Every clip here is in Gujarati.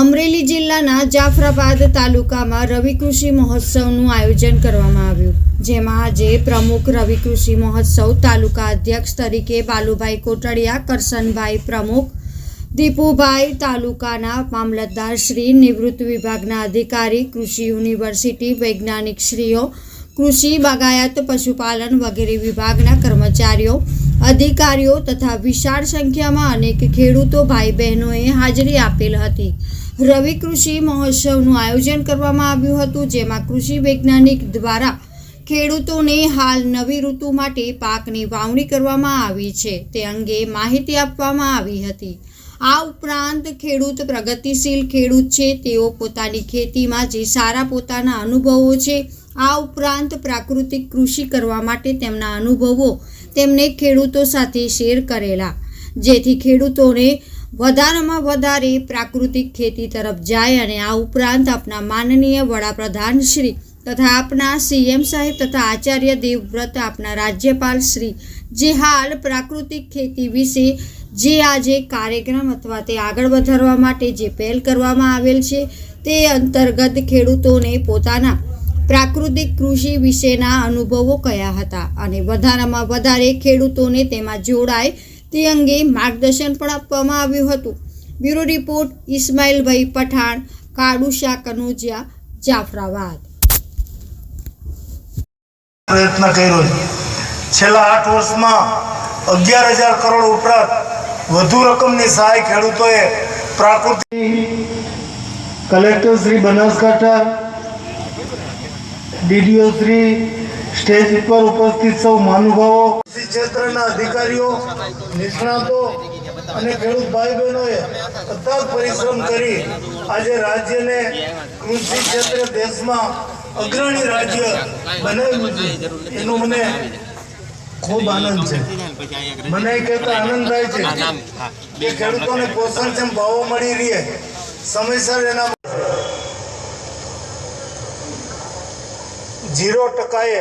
અમરેલી જિલ્લાના જાફરાબાદ તાલુકામાં રવિ કૃષિ મહોત્સવનું આયોજન કરવામાં આવ્યું, જેમાં આજે પ્રમુખ રવિ કૃષિ મહોત્સવ તાલુકા અધ્યક્ષ તરીકે બાલુભાઈ કોટડિયા, કરશનભાઈ પ્રમુખ, દીપુભાઈ તાલુકાના મામલતદાર શ્રી, નિવૃત્ત વિભાગના અધિકારી, કૃષિ યુનિવર્સિટી વૈજ્ઞાનિક શ્રીઓ, કૃષિ બાગાયત પશુપાલન વગેરે વિભાગના કર્મચારીઓ, અધિકારીઓ તથા વિશાળ સંખ્યામાં અનેક ખેડૂતો ભાઈ બહેનોએ હાજરી આપેલ હતી. રવિ કૃષિ મહોત્સવનું આયોજન કરવામાં આવ્યું હતું, જેમાં કૃષિ વૈજ્ઞાનિક દ્વારા ખેડૂતોને હાલ નવી ઋતુ માટે પાકની વાવણી કરવામાં આવી છે. તે અંગે માહિતી આપવામાં આવી હતી. આ ઉપરાંત ખેડૂત પ્રગતિશીલ ખેડૂત છે, તેઓ પોતાની ખેતીમાં જે સારા પોતાના અનુભવો છે, આ ઉપરાંત પ્રાકૃતિક કૃષિ કરવા માટે તેમના અનુભવો તેમને ખેડૂતો સાથે શેર કરેલા. જેથી ખેડૂતોને વધારેમાં વધારે પ્રાકૃતિક ખેતી તરફ જાય અને આ ઉપરાંત આપના માનનીય વડાપ્રધાન શ્રી તથા આપના સીએમ સાહેબ તથા આચાર્ય દેવવ્રત આપના રાજ્યપાલ શ્રી જે હાલ પ્રાકૃતિક ખેતી વિશે જે આજે કાર્યક્રમ અથવા તે આગળ વધારવા માટે જે પહેલ કરવામાં આવેલ છે તે અંતર્ગત ખેડૂતોને પોતાના પ્રાકૃતિક કૃષિ વિશેના અનુભવો કયા હતા અને વધારામાં વધારે ખેડૂતોને તેમાં જોડાય તે અંગે માર્ગદર્શન પણ આપવામાં આવ્યું હતું. બ્યુરો રિપોર્ટ, ઇસ્માઇલભાઈ પઠાણ, કાડુશા કનોજિયા, જાફરાબાદ. પ્રયત્ન કર્યો છેલ્લા આઠ વર્ષમાં અગિયાર હજાર કરોડ ઉપરાંત વધુ રકમની સહાય ખેડૂતોએ પ્રાકૃતિક collector Shri Banaskantha, DDO Shri stage ઉપર ઉપસ્થિત સૌ મહાનુભાવો કૃષિ ક્ષેત્રના અધિકારીઓ, નિષ્ણાતો અને ખેડૂત ભાઈ બહેનોએ અથાગ પરિશ્રમ કરી આજે રાજ્યને કૃષિ ક્ષેત્રે દેશમાં અગ્રણી રાજ્ય બનાવ્યું છે. એનો મને ખૂબ આનંદ છે. મને કહેતા આનંદ થાય છે કે ખેડૂતોને પોષણક્ષમ ભાવો મળી રહે, સમયસર એના ઝીરો ટકાએ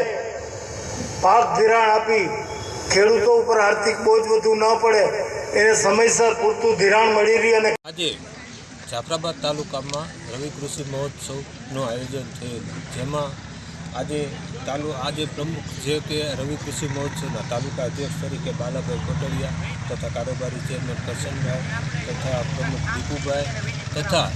પાક ધિરાણ આપી ખેડૂતો ઉપર આર્થિક બોજ વધુ ન પડે, એને સમયસર પૂરતું ધિરાણ મળી રહી અને આજે જાફરાબાદ તાલુકામાં રવિ કૃષિ મહોત્સવનું આયોજન થયેલું. જેમાં આજે તાલુ, આજે પ્રમુખ જે કે રવિ કૃષિ મહોત્સવના તાલુકા અધ્યક્ષ તરીકે બાલાભાઈ કોટડિયા તથા કારોબારી ચેરમેન કરશનભાઈ તથા પ્રમુખ દીપુભાઈ તથા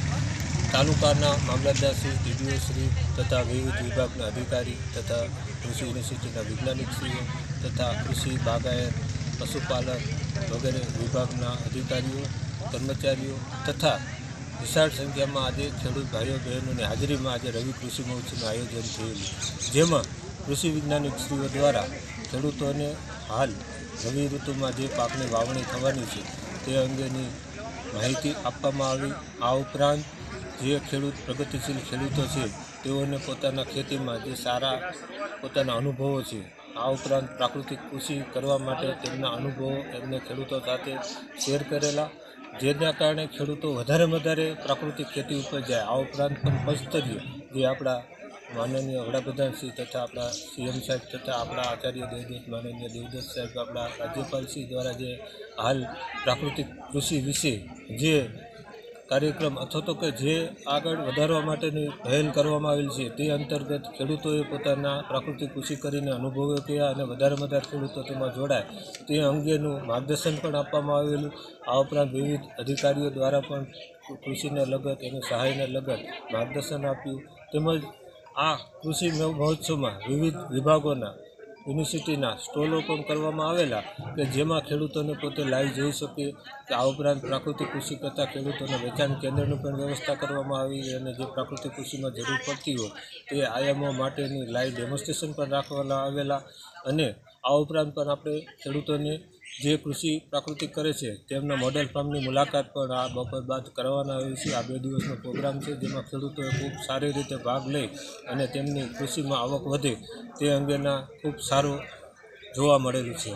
તાલુકાના મામલતદારશ્રી, ડીડીઓશ્રી તથા વિવિધ વિભાગના અધિકારી તથા કૃષિ યુનિવર્સિટીના વૈજ્ઞાનિકશ્રીઓ તથા કૃષિ બાગાયત, પશુપાલન વગેરે વિભાગના અધિકારીઓ, કર્મચારીઓ તથા વિશાળ સંખ્યામાં આજે ખેડૂત ભાઈઓ, બહેનોની હાજરીમાં આજે રવિ કૃષિ મહોત્સવનું આયોજન થયેલું જેમાં કૃષિ વૈજ્ઞાનિકશ્રીઓ દ્વારા ખેડૂતોને હાલ રવિ ઋતુમાં જે પાકની વાવણી થવાની છે તે અંગેની માહિતી આપવામાં આવી. આ ઉપરાંત જે ખેડૂત પ્રગતિશીલ ખેડૂતો છે, તેઓને પોતાના ખેતીમાં જે સારા પોતાના અનુભવો છે, આ ઉપરાંત પ્રાકૃતિક કૃષિ કરવા માટે તેમના અનુભવો એમને ખેડૂતો સાથે શેર કરેલા. જેના કારણે ખેડૂતો વધારે વધારે પ્રાકૃતિક ખેતી ઉપર જાય. આ ઉપરાંત પણ પંચસ્તરીય જે આપણા માનનીય વડાપ્રધાન શ્રી તથા આપણા સીએમ સાહેબ તથા આપણા આચાર્ય દેવદત્ત માનનીય દેવદત્ત સાહેબ, આપણા રાજ્યપાલ શ્રી દ્વારા જે હાલ પ્રાકૃતિક કૃષિ વિશે જે કાર્યક્રમ અથવા તો કે જે આગળ વધારવા માટેની પહેલ કરવામાં આવેલ છે, તે અંતર્ગત ખેડૂતોએ પોતાના પ્રાકૃતિક કૃષિ કરીને અનુભવો કયા અને વધારે વધારે ખેડૂતો તેમાં જોડાય, તે અંગેનું માર્ગદર્શન પણ આપવામાં આવેલું. આ ઉપરાંત વિવિધ અધિકારીઓ દ્વારા પણ કૃષિને લગત, એની સહાયને લગત માર્ગદર્શન આપ્યું. તેમજ આ કૃષિ મહોત્સવમાં વિવિધ વિભાગોના યુનિવર્સિટીના સ્ટોલો પણ કરવામાં આવેલા કે જેમાં ખેડૂતોને પોતે લાઈવ જોઈ શકે. કે આ ઉપરાંત પ્રાકૃતિક કૃષિ કરતાં ખેડૂતોને વેચાણ કેન્દ્રની પણ વ્યવસ્થા કરવામાં આવી અને જે પ્રાકૃતિક કૃષિમાં જરૂર પડતી હોય તે આયામો માટેની લાઈવ ડેમોન્સ્ટ્રેશન પણ રાખવામાં આવેલા. અને આ ઉપરાંત પણ આપણે ખેડૂતોને જે કૃષિ પ્રાકૃતિક કરે છે, તેમના મોડેલ ફાર્મની મુલાકાત પણ આ બપોર બાદ કરવાના આવી છે. આ બે દિવસનો પ્રોગ્રામ છે, જેમાં ખેડૂતોએ ખૂબ સારી રીતે ભાગ લઈ અને તેમની કૃષિમાં આવક વધે તે અંગેના ખૂબ સારું જોવા મળેલું છે.